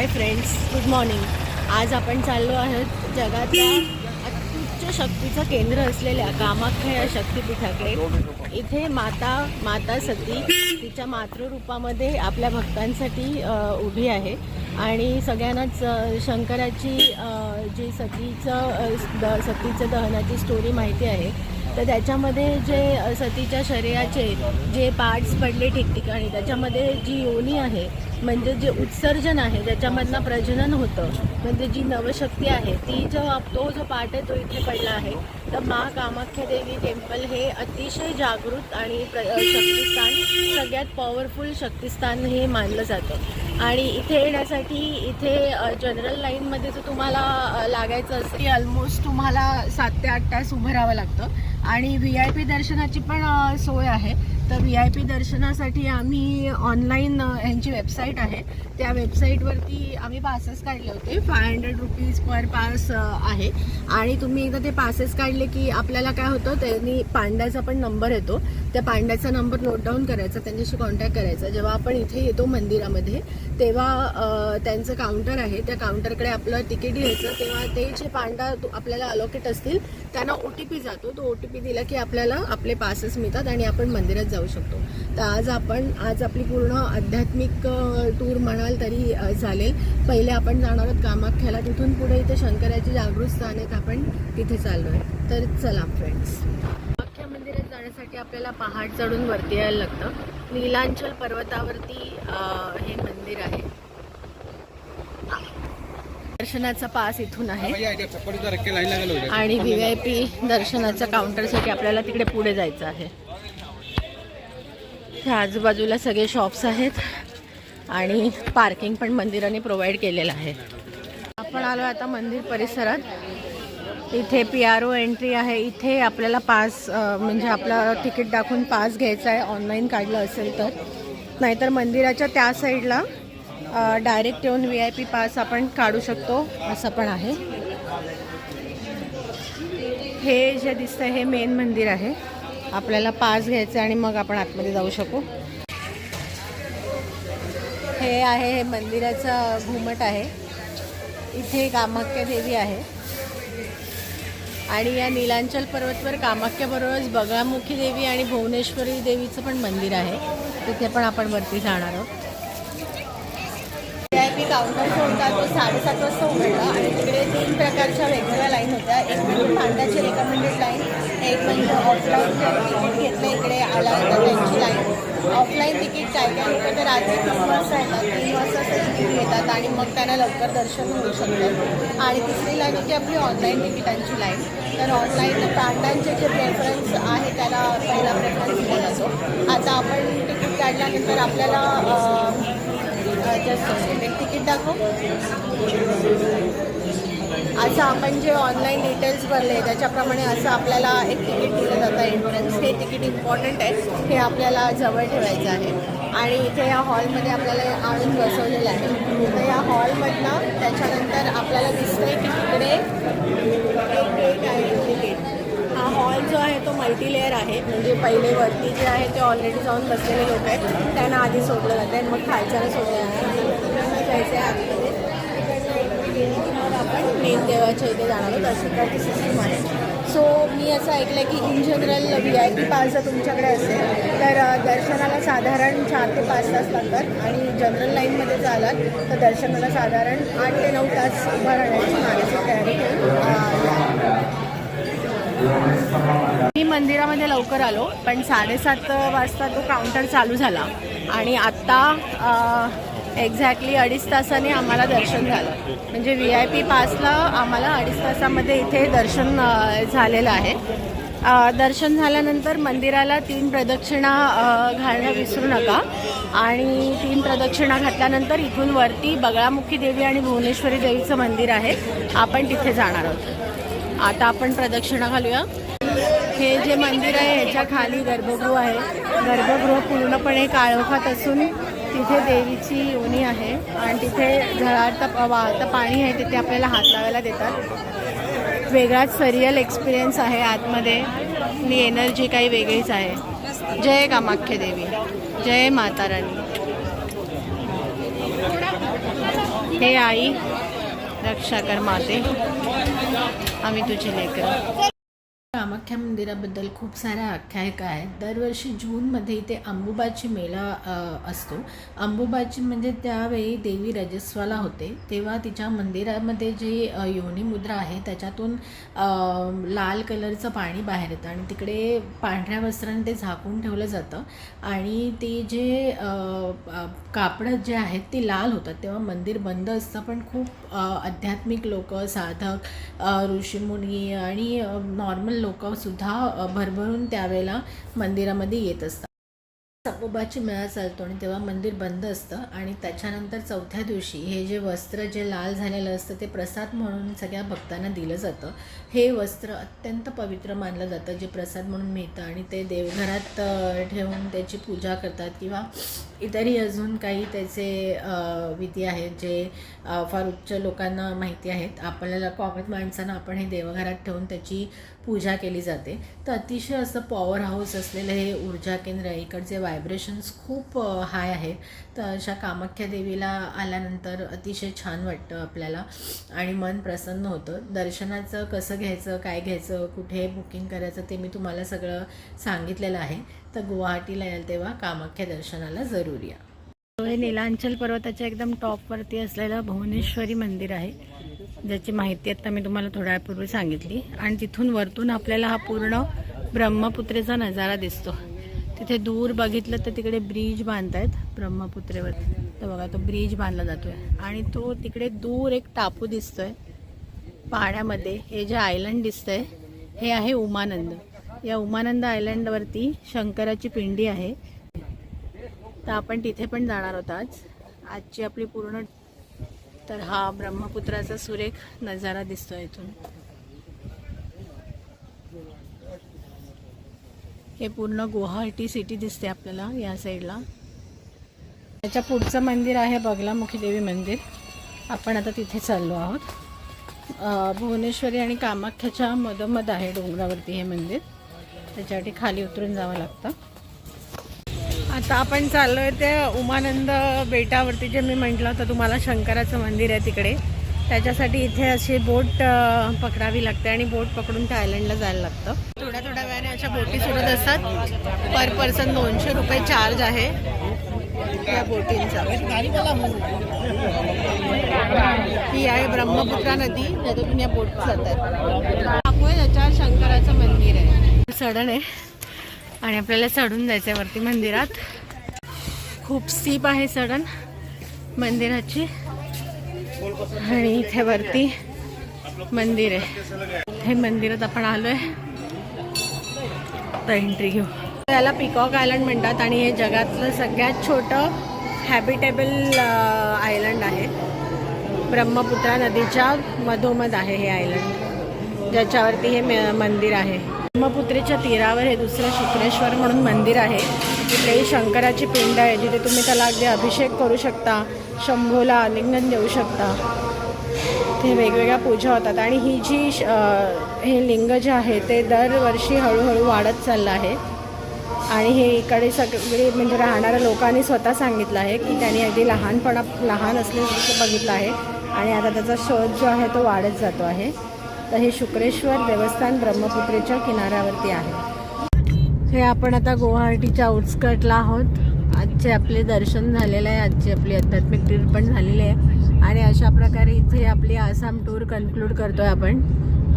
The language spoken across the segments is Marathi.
हाय फ्रेंड्स गुड मॉर्निंग आज आपण चाललो आहोत जगातल्या अत्युच्च शक्तीचं केंद्र असलेल्या कामाख्या या शक्तीपीठाकडे. इथे माता माता सती तिच्या मातृरूपामध्ये आपल्या भक्तांसाठी उभी आहे. आणि सगळ्यांनाच शंकराची जी सतीचं द सतीचं दहनाची स्टोरी माहिती आहे. तर त्याच्यामध्ये जे सतीच्या शरीराचे जे पार्ट्स पडले ठिकठिकाणी त्याच्यामध्ये जी योनी आहे म्हणजे जे उत्सर्जन आहे ज्याच्यामधनं प्रजनन होतं म्हणजे जी नवशक्ती आहे ती जो तो जो पार्ट आहे तो इथे पडला आहे. तर मा कामाख्या देवी टेम्पल हे अतिशय जागृत आणि प्र शक्तिस्थान सगळ्यात पॉवरफुल शक्तिस्थान हे मानलं जातं. आणि इथे येण्यासाठी इथे जनरल लाईनमध्ये जर तुम्हाला लागायचं असेल की ऑलमोस्ट तुम्हाला सात ते आठ तास उभं राहावं लागतं. आणि व्ही आय पी दर्शनाची पण सोय आहे. तर व्ही आय पी दर्शनासाठी आम्ही ऑनलाईन यांची वेबसाईट आहे. त्या वेबसाईटवरती आम्ही पासेस काढले होते. Five hundred rupees per pass आहे. आणि तुम्ही एकदा ते पासेस काढले की आपल्याला काय होतं त्यांनी पांड्याचा पण नंबर येतो. त्या पांड्याचा नंबर नोट डाऊन करायचा त्यांच्याशी कॉन्टॅक्ट करायचा. जेव्हा आपण इथे येतो मंदिरामध्ये तेव्हा त्यांचं काउंटर आहे. त्या काउंटरकडे आपलं तिकीट घ्यायचं. तेव्हा ते जे पांडा आपल्याला अलोकेट असतील त्यांना ओ टी पी जातो. तो ओ टी पी दिला की आपल्याला आपले पासेस मिळतात आणि आपण मंदिरात जाऊ शकतो. तर आज आपण आज आपली पूर्ण आध्यात्मिक टूर म्हणाल तरी चालेल. पहिले आपण जाणार आहोत कामाख्याला. तिथून पुढे इथे शंकराची जागृत स्थान आहेत आपण तिथे चाललो आहे तर चला फ्रेंड्स कामाख्या मंदिरात जाण्यासाठी आपल्याला पहाड चढून वरती यायला लागतं. नीलांचल पर्वतावरती हे मंदिर आहे. दर्शनाचा पास इथून आहे. आणि व्ही आय पी दर्शनाच्या काउंटरसाठी आपल्याला तिकडे पुढे जायचं आहे. ह्या आजूबाजूला सगळे शॉप्स आहेत आणि पार्किंग पण मंदिराने प्रोव्हाइड केलेलं आहे. आपण आलो आता मंदिर परिसरात. इथे पी आर ओ एंट्री आहे. इथे आपल्याला पास म्हणजे आपला तिकीट दाखवून पास घ्यायचा आहे. ऑनलाईन काढलं असेल तर. नाहीतर मंदिराच्या त्या साईडला डायरेक्ट येऊन व्ही आय पी पास आपण काढू शकतो असं पण आहे. हे जे दिसतंय हे मेन मंदिर आहे. आपल्याला पास घ्यायचं आणि मग आपण आतमध्ये जाऊ शकू. हे आहे हे मंदिराचं घुमट आहे. इथे कामाख्या देवी आहे. आणि या नीलांचल पर्वतवर कामाख्याबरोबरच बगळामुखी देवी आणि भुवनेश्वरी देवीचं पण मंदिर आहे. तिथे पण आपण वरती जाणार आहोत. व्ही काउंटर होता तो साडेसात वाजता उघडला आणि तिकडे तीन प्रकारच्या वेगवेगळ्या लाईन होत्या. एक म्हणजे फांड्याची रेकमेंडेड लाईन एक म्हणजे ऑफलाईन तिकीट घेतलं इकडे आला तर त्यांची लाईन ऑफलाईन तिकीट काय काय लोक तर रात्री तीन वाजता येतात तीन वाजता तिकीट घेतात आणि मग त्यांना लवकर दर्शन होऊ शकतं. आणि तिसरी लाईन होती आपली ऑनलाईन तिकिटांची लाईन तर ऑनलाईन पांड्यांचे जे प्रेफरन्स आहे त्याला पहिला प्रेफरन्स दिला जातो. आता आपण तिकीट काढल्यानंतर आपल्याला जस्ट एक तिकीट दाखव. असं आपण जे ऑनलाईन डिटेल्स भरले त्याच्याप्रमाणे असं आपल्याला एक तिकीट दिलं जातं. एंट्रन्स हे तिकीट इम्पॉर्टंट आहे. हे आपल्याला जवळ ठेवायचं आहे. आणि इथे या हॉलमध्ये आपल्याला आणून बसवलेलं आहे. तर या हॉलमधनं त्याच्यानंतर आपल्याला दिसतंय की तिकडे एक गेट आहे तिकीट हा हॉल जो आहे तो मल्टीलेअर आहे. म्हणजे पहिले वरती जे आहे ते ऑलरेडी जाऊन बसलेले लोक आहेत. त्यांना आधी सोडलं जाते. आणि मग खालच्याला सोडलं जायचं आहे मग आपण मेन देवाच्या इथे जाणार आहोत. अशी प्रकारची सिस्टम आहे. सो मी असं ऐकलं आहे की in general V I P pass जर तुमच्याकडे असेल तर दर्शनाला साधारण चार ते पाच तास लागतात. आणि जनरल लाईनमध्ये जर तर दर्शनाला साधारण आठ ते नऊ तास उभं राहण्याची मानसिक तयारी मंदिरामध्ये लवकर आलो पण साडेसात वाजता तो काउंटर चालू झाला. आणि आत्ता एक्झॅक्टली अडीच तासाने आम्हाला दर्शन झालं. म्हणजे व्ही आय पी पासला आम्हाला अडीच तासामध्ये इथे दर्शन झालेलं आहे. दर्शन झाल्यानंतर मंदिराला तीन प्रदक्षिणा घालणं विसरू नका. आणि तीन प्रदक्षिणा घातल्यानंतर इथून वरती बगळामुखी देवी आणि भुवनेश्वरी देवीचं मंदिर आहे. आपण तिथे जाणार आहोत. आता आपण प्रदक्षिणा घालूया. हे जे मंदिर आहे ह्याच्या खाली गर्भगृह आहे. गर्भगृह पूर्णपणे काळोखात असून तिथे देवीची योनी आहे आणि तिथे झळाळतं वाहतं पाणी आहे तिथे आपल्याला हात लावायला देतात. वेगळाच सरियल एक्सपिरियन्स आहे आतमध्ये. आणि एनर्जी काही वेगळीच आहे. जय कामाख्य देवी. जय माता राणी. हे आई रक्षा कर माते. आम्ही तुझे लेकर. कामाख्या मंदिराबद्दल खूप साऱ्या आख्यायिका आहेत दरवर्षी जूनमध्ये इथे अंबुबाची मेळा असतो. अंबुबाची म्हणजे त्यावेळी देवी रजस्वाला होते. तेव्हा तिच्या मंदिरामध्ये जे योनी मुद्रा आहे त्याच्यातून लाल कलरचं पाणी बाहेर येतं आणि तिकडे पांढऱ्या वस्त्राने ते झाकून ठेवलं जातं. आणि ते जे कापडं जे आहेत ते लाल होतात. तेव्हा मंदिर बंद असतं. पण खूप आध्यात्मिक लोक साधक ऋषीमुनी आणि नॉर्मल लोक सुद्धा भरभरून त्यावेळेला मंदिरामध्ये येत असतात. सपोबाची मेळा चालतो आणि तेव्हा मंदिर बंद असतं आणि त्याच्यानंतर चौथ्या दिवशी हे जे वस्त्र जे लाल झालेलं असतं ते प्रसाद म्हणून सगळ्या भक्तांना दिलं जातं. हे वस्त्र अत्यंत पवित्र मानलं जातं जे प्रसाद म्हणून मिळतं आणि ते देवघरात ठेवून त्याची पूजा करतात किंवा इतरही अजून काही त्याचे विधी आहेत जे फार उच्च लोकांना माहिती आहेत. आपल्याला कॉमन माणसांना आपण हे देवघरात ठेवून त्याची पूजा केली जाते. तर अतिशय असं पॉवर हाऊस असलेलं हे ऊर्जा केंद्र इकडचे वायब्रे व्हायब्रेशन्स खूप हाय आहे तर अशा कामाख्या देवीला आल्यानंतर अतिशय छान वाटतं आपल्याला. आणि मन प्रसन्न होतं. दर्शनाचं कसं घ्यायचं काय घ्यायचं कुठे बुकिंग करायचं ते मी तुम्हाला सगळं सांगितलेलं आहे. तर गुवाहाटीला याल तेव्हा कामाख्या दर्शनाला जरूर या. हे नीलांचल पर्वताच्या एकदम टॉपवरती असलेलं भुवनेश्वरी मंदिर आहे. ज्याची माहिती आता मी तुम्हाला थोड्या वेळपूर्वी सांगितली. आणि तिथून वरतून आपल्याला हा पूर्ण ब्रह्मपुत्रेचा नजारा दिसतो. तिथे दूर बघितलं तर तिकडे ब्रिज बांधतायत ब्रह्मपुत्रेवर. तर बघा तो ब्रिज बांधला जातोय. आणि तो तिकडे दूर एक टापू दिसतोय. पाण्यामध्ये हे जे आयलंड दिसतंय हे आहे उमानंद. या उमानंद आयलंडवरती शंकराची पिंडी आहे. तर आपण तिथे पण जाणार आहोत आज. आजची आपली पूर्ण तर हा ब्रह्मपुत्राचा सुरेख नजारा दिसतोय इथून. हे पूर्ण गुवाहाटी सिटी दिसते आपल्याला या साईडला. त्याच्या पुढचं मंदिर आहे बगलामुखी देवी मंदिर. आपण आता तिथे चाललो आहोत. भुवनेश्वरी आणि कामाख्याच्या मधोमध आहे डोंगरावरती हे मंदिर. त्याच्यासाठी खाली उतरून जावं लागतं. आता आपण चाललो आहे ते उमानंद बेटावरती जे मी म्हटलं होतं तुम्हाला शंकराचं मंदिर आहे तिकडे. त्याच्यासाठी इथे अशी बोट पकडावी लागते आणि बोट पकडून त्या आयलंडला जायला लागतं. प्रकारच्या बोटी सुटत असतात. पर पर्सन दोनशे रुपये चार्ज आहे. या बोटींचा. ही आहे ब्रह्मपुत्रा नदी. ज्यातून या बोट जातात. आपण याच्यावर शंकराचं मंदिर आहे. सडन आहे. आणि आपल्याला चढून जायचं आहे वरती मंदिरात. खूप सीप आहे चढण मंदिराची. आणि इथे वरती मंदिर आहे. हे मंदिरात आपण आलोय. तर एंट्री घेऊ. याला पिकॉक आयलंड म्हणतात आणि हे जगातलं सगळ्यात छोटं हॅबिटेबल आयलंड आहे. ब्रह्मपुत्रा नदीच्या मधोमध आहे हे आयलंड ज्याच्यावरती हे मंदिर आहे. ब्रह्मपुत्रेच्या तीरावर हे दुसरं शुक्रेश्वर म्हणून मंदिर आहे. तिथे शंकराची पिंड आहे जिथे तुम्ही त्याला अगदी अभिषेक करू शकता शंभूला आलिंगन देऊ शकता. इथे वेगवेगळ्या पूजा होतात. आणि ही जी श- हे लिंग जे आहे ते दरवर्षी हळूहळू वाढत चाललं आहे. आणि हे इकडे सगळे म्हणजे राहणाऱ्या लोकांनी स्वतः सांगितलं आहे की त्यांनी अगदी लहानपणा लहान असल्याचं बघितलं आहे. आणि आता त्याचा शोध जो आहे तो वाढत जातो आहे. तर हे शुक्रेश्वर देवस्थान ब्रह्मपुत्रेच्या किनाऱ्यावरती आहे. हे आपण आता गुवाहाटीच्या आउटस्कर्टला आहोत. आजचे आपले दर्शन झालेलं आहे. आजची आपली आध्यात्मिक ट्रीप पण झालेली आहे. अशा प्रकारे इथे आपली आसाम टूर कन्क्लूड करतोय आपण.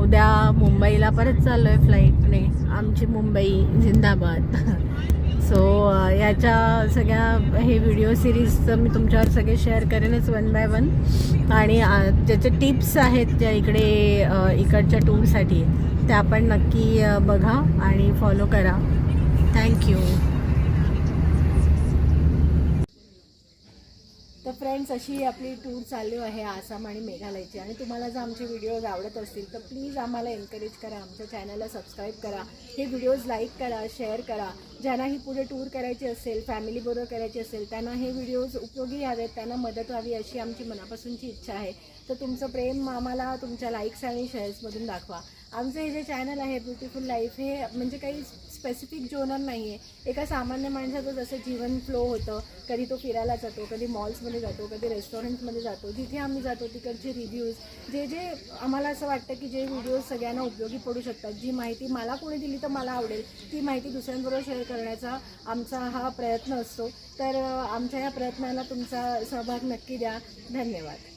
उद्या मुंबईला परत चाललो आहे फ्लाईटने आमची मुंबई जिंदाबाद. सो याच्या सगळ्या हे व्हिडिओ सिरीजचं मी तुमच्यावर सगळे शेअर करेनच वन बाय वन आणि ज्याचे टिप्स आहेत त्या इकडे इकडच्या टूरसाठी त्या आपण नक्की बघा आणि फॉलो करा. थँक्यू फ्रेंड्स अशी आपली टूर चालू आहे आसाम आणि मेघालयची. आणि तुम्हाला जर आमचे व्हिडिओज आवडत असतील तर प्लीज आम्हाला एनकरेज करा. आमच्या चॅनलला सबस्क्राईब करा. हे व्हिडिओज लाईक करा शेअर करा. ज्यांना ही पुढे टूर करायची असेल फॅमिलीबरोबर करायची असेल त्यांना हे व्हिडिओज उपयोगी यावेत. त्यांना मदत व्हावी अशी आमची मनापासूनची इच्छा आहे. तर तुमचं प्रेम आम्हाला तुमच्या लाईक्स आणि शेअर्समधून दाखवा. आमचं हे जे चॅनल आहे ब्युटिफुल लाईफ हे म्हणजे काही स्पेसिफिक जोनर नाही आहे एका सामान्य माणसाचं जसं जीवन फ्लो होतं कधी तो फिरायला जातो कधी मॉल्समध्ये जातो कधी रेस्टॉरंटमध्ये जातो जिथे आम्ही जातो तिकडचे रिव्ह्यूज जे जे आम्हाला असं वाटतं की जे व्हिडिओज सगळ्यांना उपयोगी पडू शकतात जी माहिती मला कोणी दिली तर मला आवडेल ती माहिती दुसऱ्यांबरोबर शेअर करण्याचा आमचा हा प्रयत्न असतो. तर आमच्या या प्रयत्नाला तुमचा सहभाग नक्की द्या. धन्यवाद.